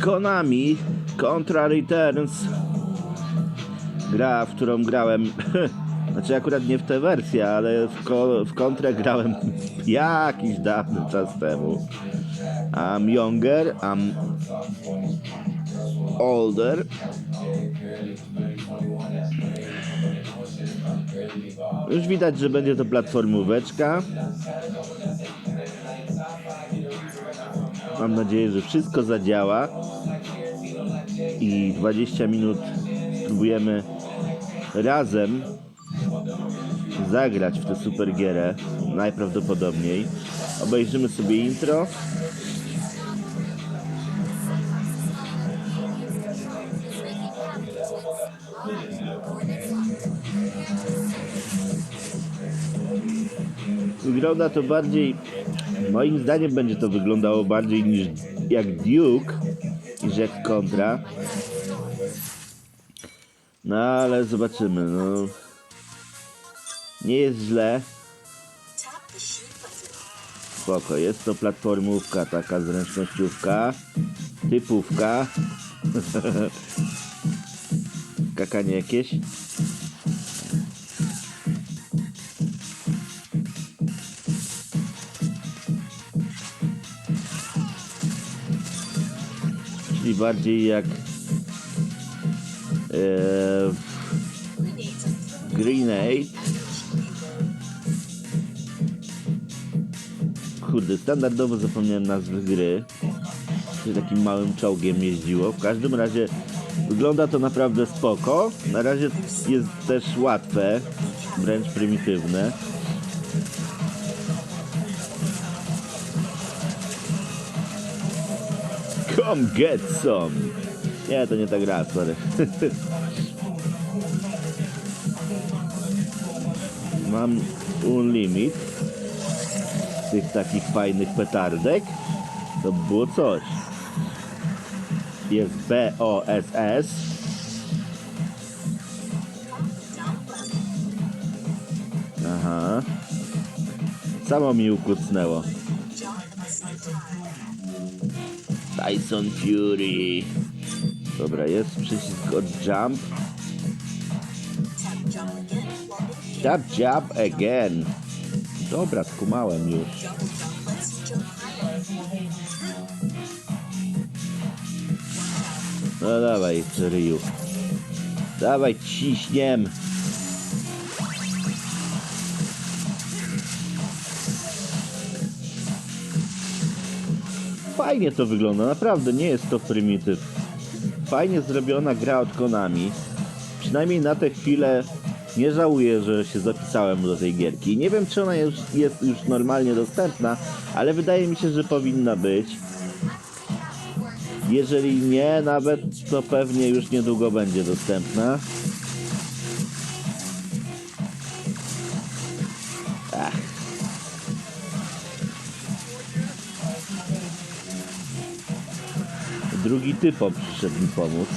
Konami Contra Returns. Gra, w którą grałem. Znaczy akurat nie w tę wersję, ale w, ko- w kontrę grałem jakiś dawny czas temu. I'm younger, I'm older. Już widać, że będzie to platformóweczka. Mam nadzieję, że wszystko zadziała i 20 minut spróbujemy razem zagrać w tę super gierę najprawdopodobniej. Obejrzymy sobie intro. Wygląda to bardziej, moim zdaniem będzie to wyglądało bardziej niż jak Duke niż jak Contra. No ale zobaczymy, no. Nie jest źle. Spoko, jest to platformówka, taka zręcznościówka, typówka. Kakanie jakieś. Czyli bardziej jak e, Grenade. Kurde, standardowo zapomniałem nazwy gry. Się takim małym czołgiem jeździło. W każdym razie wygląda to naprawdę spoko. Na razie jest też łatwe, wręcz prymitywne. Come get some! Nie, to nie ta gra, sorry. Mam Unlimit tych takich fajnych petardek. To by było coś. Jest BOSS. Aha. Samo mi ukucnęło. Tyson Fury. Dobra, jest przycisk od jump. Jump, jump again. Dobra, skumałem już. No dawaj, Ryu. Dawaj, ciśniem. Fajnie to wygląda, naprawdę nie jest to prymityw. Fajnie zrobiona gra od Konami. Przynajmniej na tę chwilę nie żałuję, że się zapisałem do tej gierki. Nie wiem, czy ona już jest już normalnie dostępna, ale wydaje mi się, że powinna być. Jeżeli nie, nawet to pewnie już niedługo będzie dostępna. Drugi typo przyszedł mi pomóc.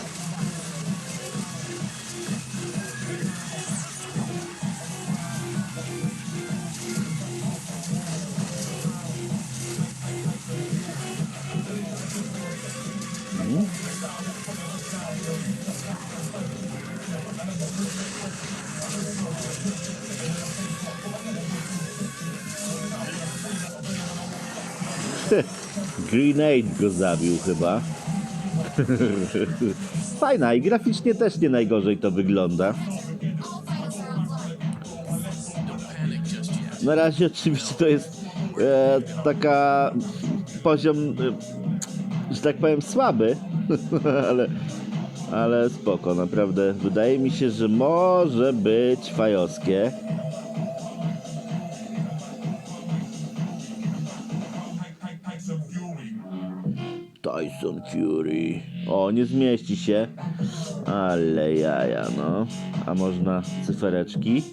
Grenade go zabił chyba. Fajna i graficznie też nie najgorzej to wygląda. Na razie oczywiście to jest e, taka poziom, e, że tak powiem, słaby, ale, ale spoko, naprawdę. Wydaje mi się, że może być fajowskie. Tyson Fury. O, nie zmieści się. Ale jaja, no. A można cyfereczki.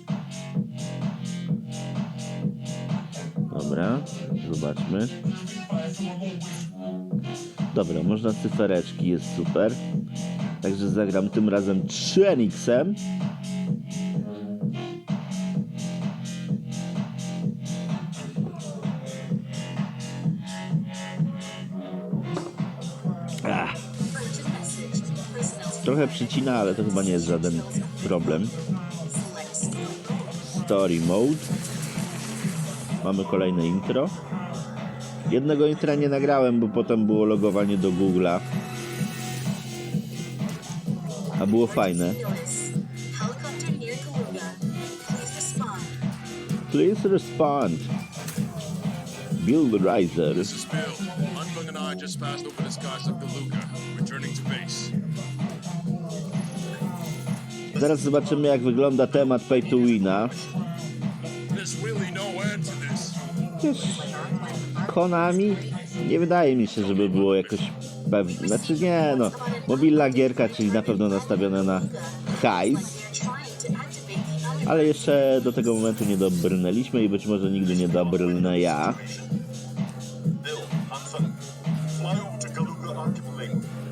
Dobra, zobaczmy. Dobra, można cyfereczki, jest super. Także zagram tym razem 3 Enixem. Trochę przycina, ale to chyba nie jest żaden problem. Story mode. Mamy kolejne intro. Jednego intra nie nagrałem, bo potem było logowanie do Google'a. A było fajne. Please respond. Build Riser. This is Bill. And I just passed over the skies of Galuga, returning to base. Zaraz zobaczymy jak wygląda temat Pay to Wina. Really no Konami nie wydaje mi się, żeby było jakoś pewne. Znaczy nie no, mobilna gierka, czyli na pewno nastawiona na hajs, ale jeszcze do tego momentu nie dobrnęliśmy i być może nigdy nie dobrnę ja.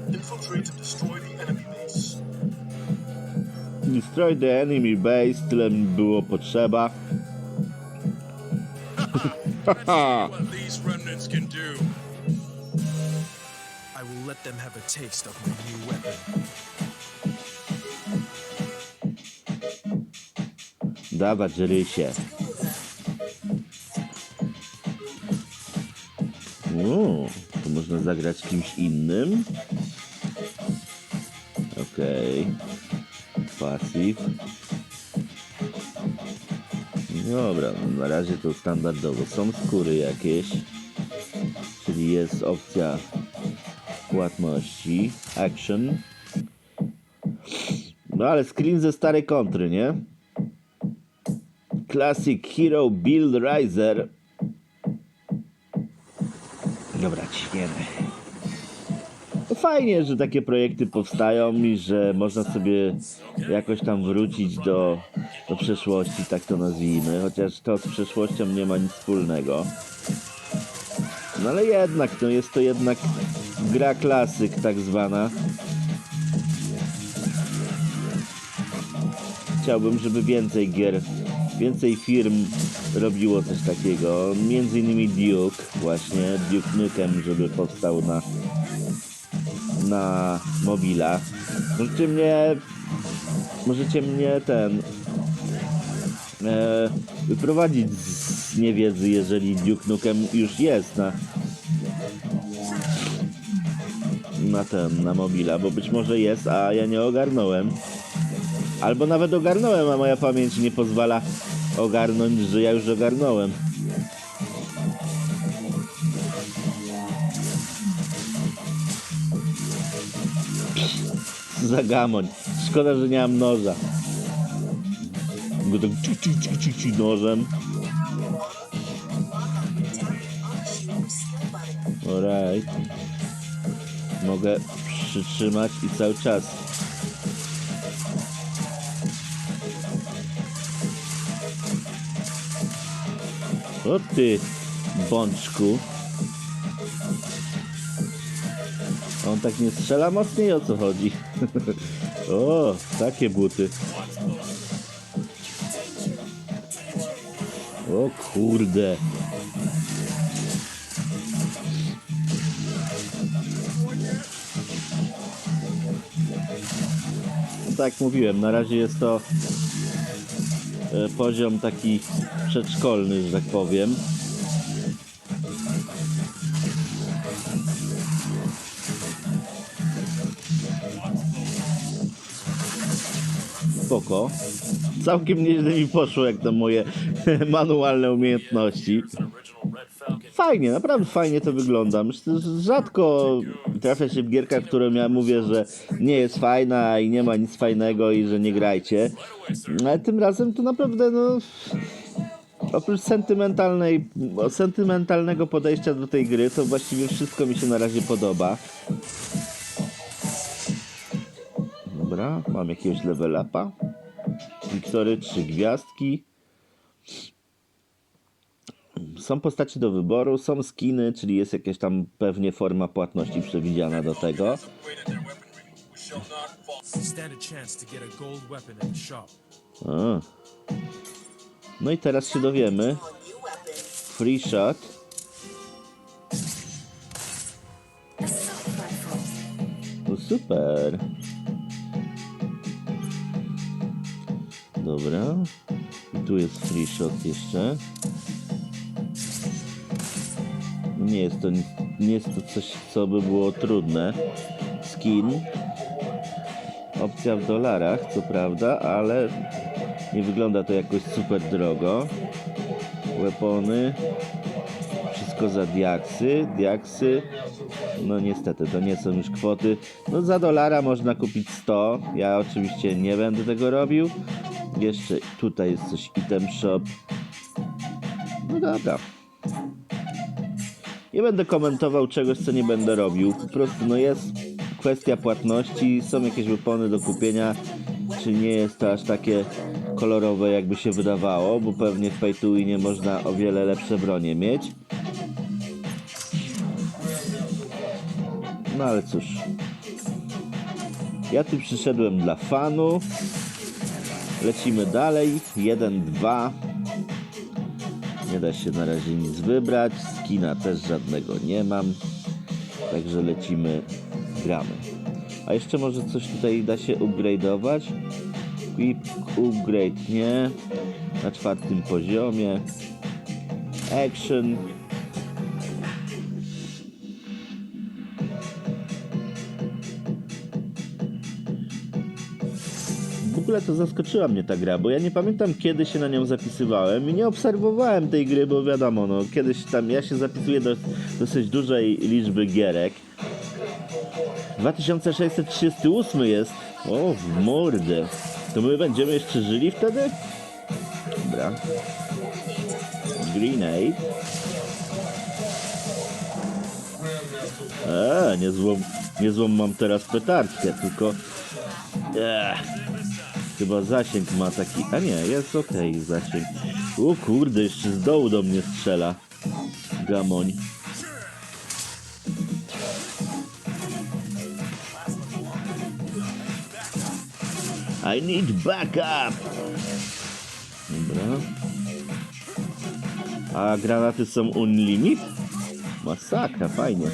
Infiltrate and destroy the enemy. Destroy the enemy base, tyle mi było potrzeba. I will let them have a taste of my new weapon. Dawać rysie. O, to można zagrać kimś innym. Okej. Passive. Dobra, no na razie to standardowo. Są skóry jakieś. Czyli jest opcja płatności. Action. No ale screen ze starej kontry, nie? Classic Hero Build Riser. Dobra, ciśniemy. Fajnie, że takie projekty powstają i że można sobie jakoś tam wrócić do, do przeszłości, tak to nazwijmy. Chociaż to z przeszłością nie ma nic wspólnego. No ale jednak, no jest to jednak gra klasyk tak zwana. chciałbym, żeby więcej gier, więcej firm robiło coś takiego. Między innymi Duke, właśnie Duke Nukem, żeby powstał na na mobilach. Możecie mnie możecie mnie ten e, wyprowadzić z niewiedzy, jeżeli Duke Nukem już jest na na ten, na mobila, bo być może jest, a ja nie ogarnąłem. Albo nawet ogarnąłem, a moja pamięć nie pozwala ogarnąć, że ja już ogarnąłem. Zagamoń. Szkoda, że nie mam noża. Go tak ci, ci, ci, ci, ci nożem. Alright. Mogę przytrzymać i cały czas. O ty, bączku. On tak nie strzela mocniej, o co chodzi? O, takie buty. O kurde. Tak mówiłem, na razie jest to e, poziom taki przedszkolny, że tak powiem. Spoko. Całkiem nieźle mi poszło, jak to moje manualne umiejętności. Fajnie, naprawdę fajnie to wygląda. Myślę, rzadko trafia się w gierkach, którym ja mówię, że nie jest fajna i nie ma nic fajnego i że nie grajcie. Ale tym razem to naprawdę, no... Oprócz sentymentalnej, sentymentalnego podejścia do tej gry, to właściwie wszystko mi się na razie podoba. Dobra, mam jakiegoś level upa. Wiktory, trzy gwiazdki. Są postacie do wyboru, są skiny, czyli jest jakaś tam pewnie forma płatności przewidziana do tego. A. No i teraz się dowiemy. Free shot. No super. Dobra. I tu jest free shot jeszcze. Nie jest to nie jest to coś, co by było trudne. Skin. Opcja w dolarach, co prawda, ale nie wygląda to jakoś super drogo. Weapony. Wszystko za diaksy. Diaksy. No niestety, to nie są już kwoty. No za dolara można kupić 100. Ja oczywiście nie będę tego robił. Jeszcze tutaj jest coś item shop. No dobra. Nie będę komentował czegoś, co nie będę robił. Po prostu no jest kwestia płatności, są jakieś wypony do kupienia. Czy nie jest to aż takie kolorowe, jakby się wydawało, bo pewnie w Pay to Winie można o wiele lepsze bronie mieć. No ale cóż. Ja tu przyszedłem dla fanu. Lecimy dalej. 1, 2. Nie da się na razie nic wybrać. Skina też żadnego nie mam. Także lecimy, gramy. A jeszcze może coś tutaj da się upgrade'ować? Quick upgrade nie. Na czwartym poziomie. Action. Ogóle to zaskoczyła mnie ta gra, bo ja nie pamiętam kiedy się na nią zapisywałem i nie obserwowałem tej gry, bo wiadomo, no kiedyś tam ja się zapisuję do dosyć dużej liczby gierek. 2638 jest. O, w mordę. To my będziemy jeszcze żyli wtedy? Dobra. Grenade. Eee, niezłą, niezłą mam teraz petardkę, tylko... Ech. Chyba zasięg ma taki... A nie, jest okej zasięg. O kurde, jeszcze z dołu do mnie strzela. Gamoń. I need backup! Dobra. A granaty są unlimit? Masakra, fajnie.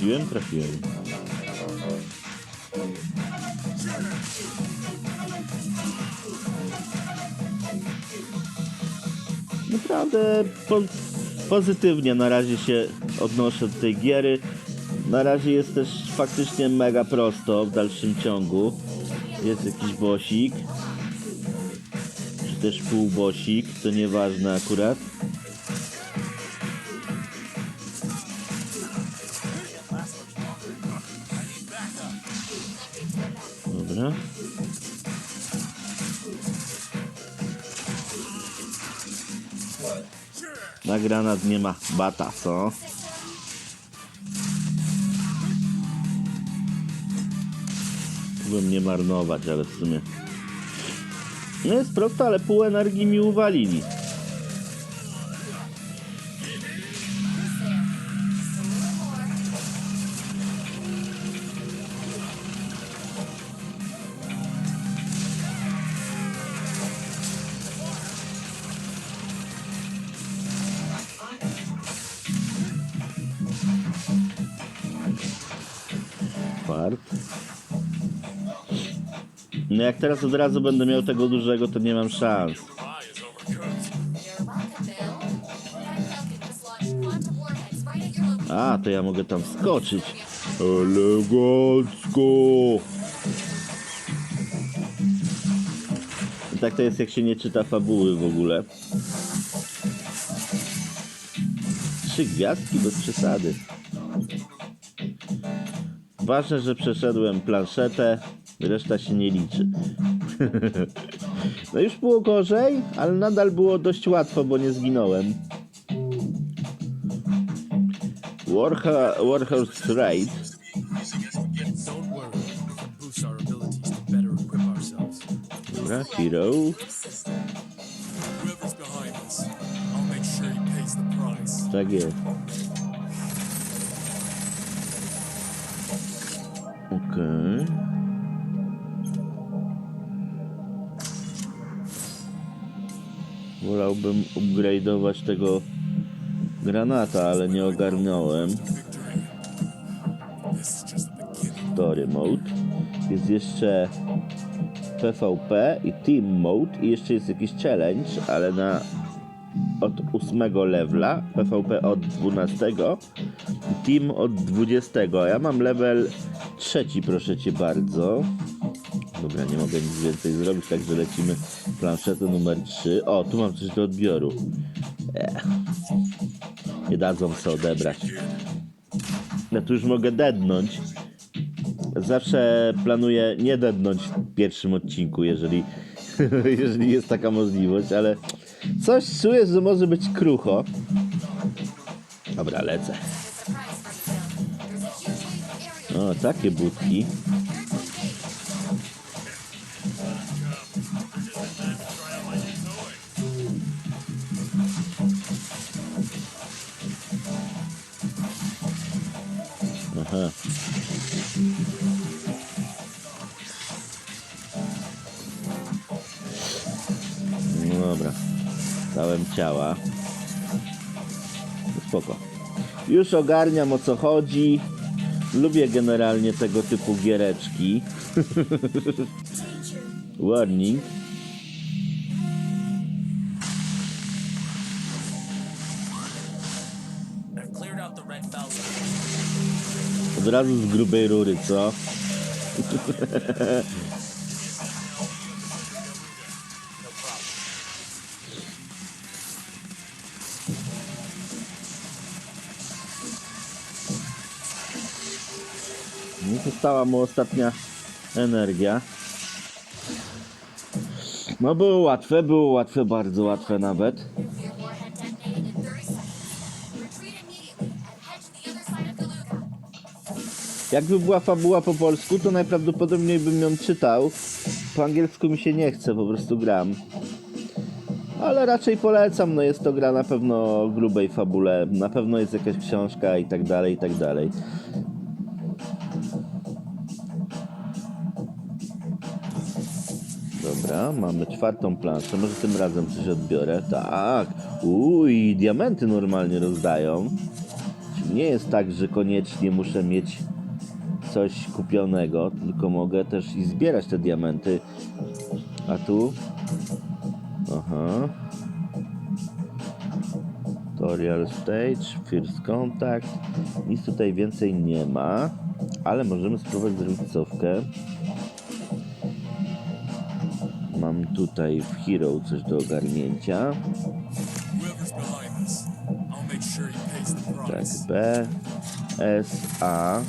Trafiłem, trafiłem. Naprawdę po, pozytywnie na razie się odnoszę do tej giery. Na razie jest też faktycznie mega prosto w dalszym ciągu. Jest jakiś bosik. Czy też półbosik, to nieważne akurat. Granat nie ma bata, co? Mógłbym nie marnować, ale w sumie... No jest prosto, ale pół energii mi uwalili. No jak teraz od razu będę miał tego dużego, to nie mam szans. A, to ja mogę tam skoczyć. Elegancko! I tak to jest, jak się nie czyta fabuły w ogóle. Trzy gwiazdki bez przesady. Ważne, że przeszedłem planszetę, reszta się nie liczy. no już było gorzej, ale nadal było dość łatwo, bo nie zginąłem. Warha, Warhorse Raid. Don't worry, we can boost Wolałbym upgrade'ować tego granata, ale nie ogarnąłem. Story Mode. Jest jeszcze PvP i Team Mode i jeszcze jest jakiś challenge, ale na od 8 levela, PvP od 12, Team od 20. A ja mam level trzeci, proszę cię bardzo. Dobra, nie mogę nic więcej zrobić, także lecimy planszetę numer 3. O, tu mam coś do odbioru. Ech. Nie dadzą sobie odebrać. Ja tu już mogę dednąć. Zawsze planuję nie dednąć w pierwszym odcinku, jeżeli, jeżeli jest taka możliwość, ale coś czuję, że może być krucho. Dobra, lecę. O, takie budki. No dobra. Dałem ciała. Spoko. Już ogarniam o co chodzi. Lubię generalnie tego typu giereczki. Warning. Razu z grubej rury, co? No Została mu ostatnia energia. No było łatwe, było łatwe, bardzo łatwe nawet. Jakby była fabuła po polsku, to najprawdopodobniej bym ją czytał. Po angielsku mi się nie chce, po prostu gram. Ale raczej polecam, no jest to gra na pewno grubej fabule, na pewno jest jakaś książka i tak dalej, i tak dalej. Dobra, mamy czwartą planszę, może tym razem coś odbiorę. Tak, uj, diamenty normalnie rozdają. Nie jest tak, że koniecznie muszę mieć coś kupionego, tylko mogę też i zbierać te diamenty. A tu? Aha. Tutorial stage, first contact. Nic tutaj więcej nie ma, ale możemy spróbować zrobić cofkę. Mam tutaj w Hero coś do ogarnięcia. Tak. B, S, A.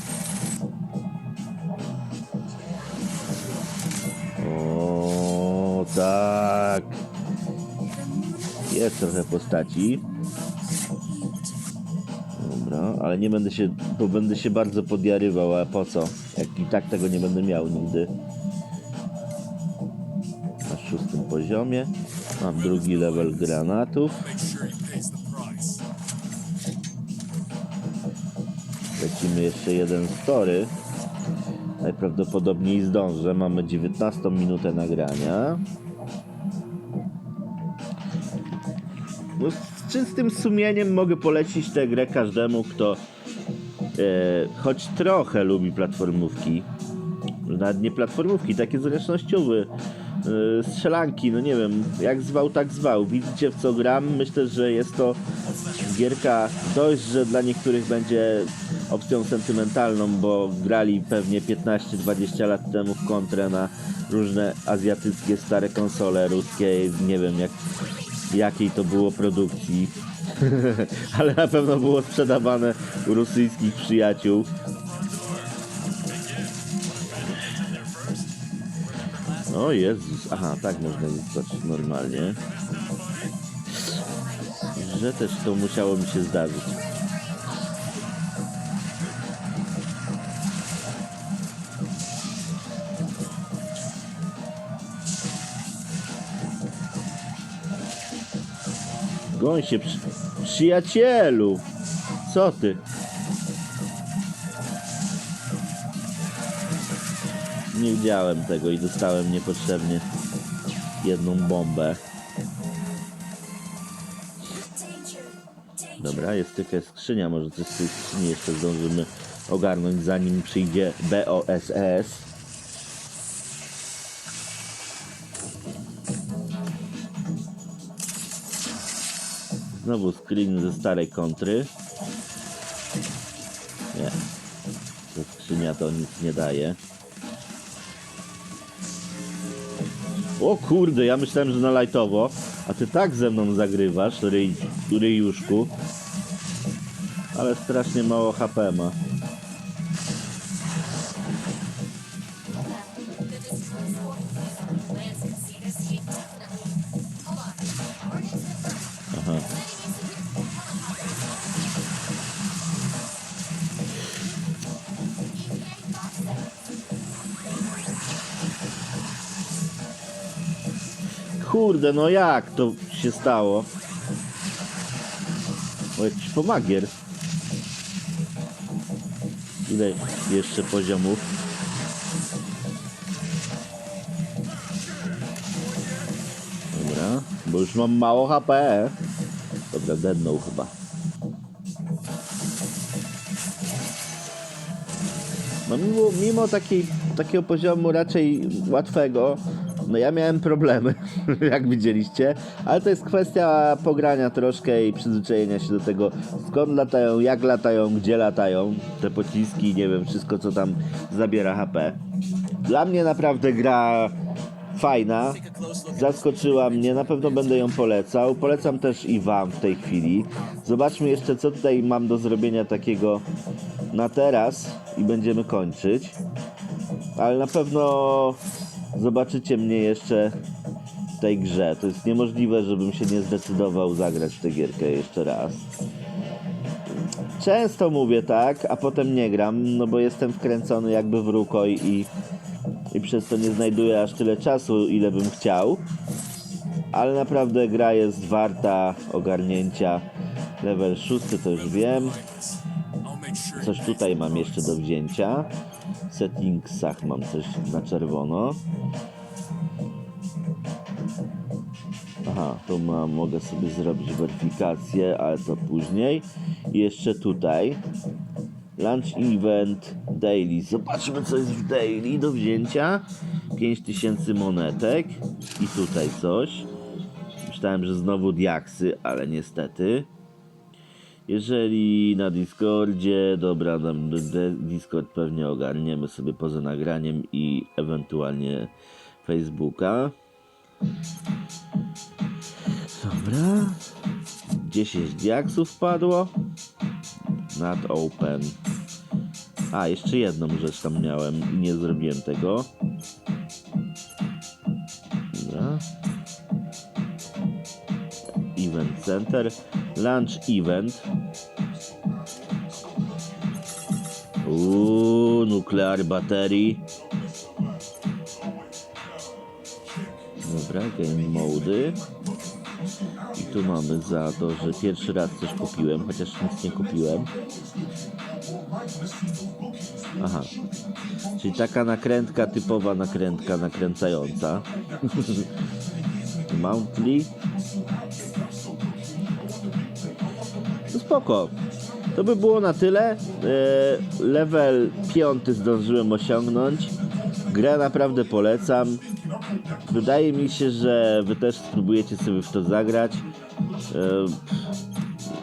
tak. Jest trochę postaci. Dobra, ale nie będę się, bo będę się bardzo podjarywał, a po co? Jak i tak tego nie będę miał nigdy. Na szóstym poziomie. Mam drugi level granatów. Lecimy jeszcze jeden story. Najprawdopodobniej zdążę. Mamy 19 minutę nagrania. No, z czystym sumieniem mogę polecić tę grę każdemu, kto e, choć trochę lubi platformówki. Nawet nie platformówki, takie zręcznościowe. e, Strzelanki, no nie wiem, jak zwał, tak zwał. Widzicie w co gram? Myślę, że jest to gierka dość, że dla niektórych będzie opcją sentymentalną, bo grali pewnie 15-20 lat temu w kontrę na różne azjatyckie stare konsole ruskie, nie wiem jak, jakiej to było produkcji, ale na pewno było sprzedawane u rosyjskich przyjaciół. O Jezus, aha, tak można zobaczyć normalnie. Że też to musiało mi się zdarzyć. Goń się, przy... przyjacielu! Co ty? Nie widziałem tego i dostałem niepotrzebnie jedną bombę. Dobra, jest tylko skrzynia, może coś z tej skrzyni jeszcze zdążymy ogarnąć zanim przyjdzie BOSS. Znowu screen ze starej kontry. Nie. Ta skrzynia to nic nie daje. O kurde, ja myślałem, że na lightowo, a ty tak ze mną zagrywasz, ryj, ryjuszku. Ale strasznie mało HP ma. Kurde, no jak to się stało? O, jakiś pomagier. Ile jeszcze poziomów? Dobra, bo już mam mało HP. Dobra, dednął chyba. No mimo, mimo takiej, takiego poziomu raczej łatwego, no ja miałem problemy, jak widzieliście, ale to jest kwestia pogrania troszkę i przyzwyczajenia się do tego, skąd latają, jak latają, gdzie latają te pociski, nie wiem, wszystko co tam zabiera HP. Dla mnie naprawdę gra fajna, zaskoczyła mnie, na pewno będę ją polecał. Polecam też i Wam w tej chwili. Zobaczmy jeszcze, co tutaj mam do zrobienia takiego na teraz i będziemy kończyć. Ale na pewno zobaczycie mnie jeszcze w tej grze. To jest niemożliwe, żebym się nie zdecydował zagrać w tę gierkę jeszcze raz. Często mówię tak, a potem nie gram, no bo jestem wkręcony jakby w rukoj i i przez to nie znajduję aż tyle czasu, ile bym chciał. Ale naprawdę gra jest warta ogarnięcia. Level 6 to już wiem. Coś tutaj mam jeszcze do wzięcia. Settingsach mam coś na czerwono. Aha, to ma, mogę sobie zrobić weryfikację, ale to później. I jeszcze tutaj. Lunch Event Daily. Zobaczmy, co jest w Daily do wzięcia. 5000 monetek. I tutaj coś. Myślałem, że znowu diaksy, ale niestety. Jeżeli na Discordzie, dobra, na d- Discord pewnie ogarniemy sobie poza nagraniem i ewentualnie Facebooka. Dobra. 10 diaksów padło. Not open. A, jeszcze jedną rzecz tam miałem i nie zrobiłem tego. Dobra. Event Center. Launch Event. Uuu, nuklear baterii. Dobra, game mody. I tu mamy za to, że pierwszy raz coś kupiłem, chociaż nic nie kupiłem. Aha. Czyli taka nakrętka, typowa nakrętka nakręcająca. Monthly. No spoko. To by było na tyle. E, Level 5 zdążyłem osiągnąć. Grę naprawdę polecam. Wydaje mi się, że wy też spróbujecie sobie w to zagrać.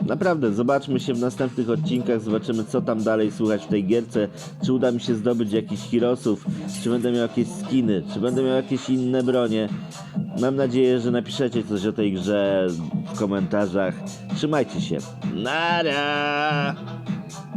Naprawdę, zobaczmy się w następnych odcinkach, zobaczymy co tam dalej słychać w tej gierce, czy uda mi się zdobyć jakichś heroesów, czy będę miał jakieś skiny, czy będę miał jakieś inne bronie. Mam nadzieję, że napiszecie coś o tej grze w komentarzach. Trzymajcie się. Nara!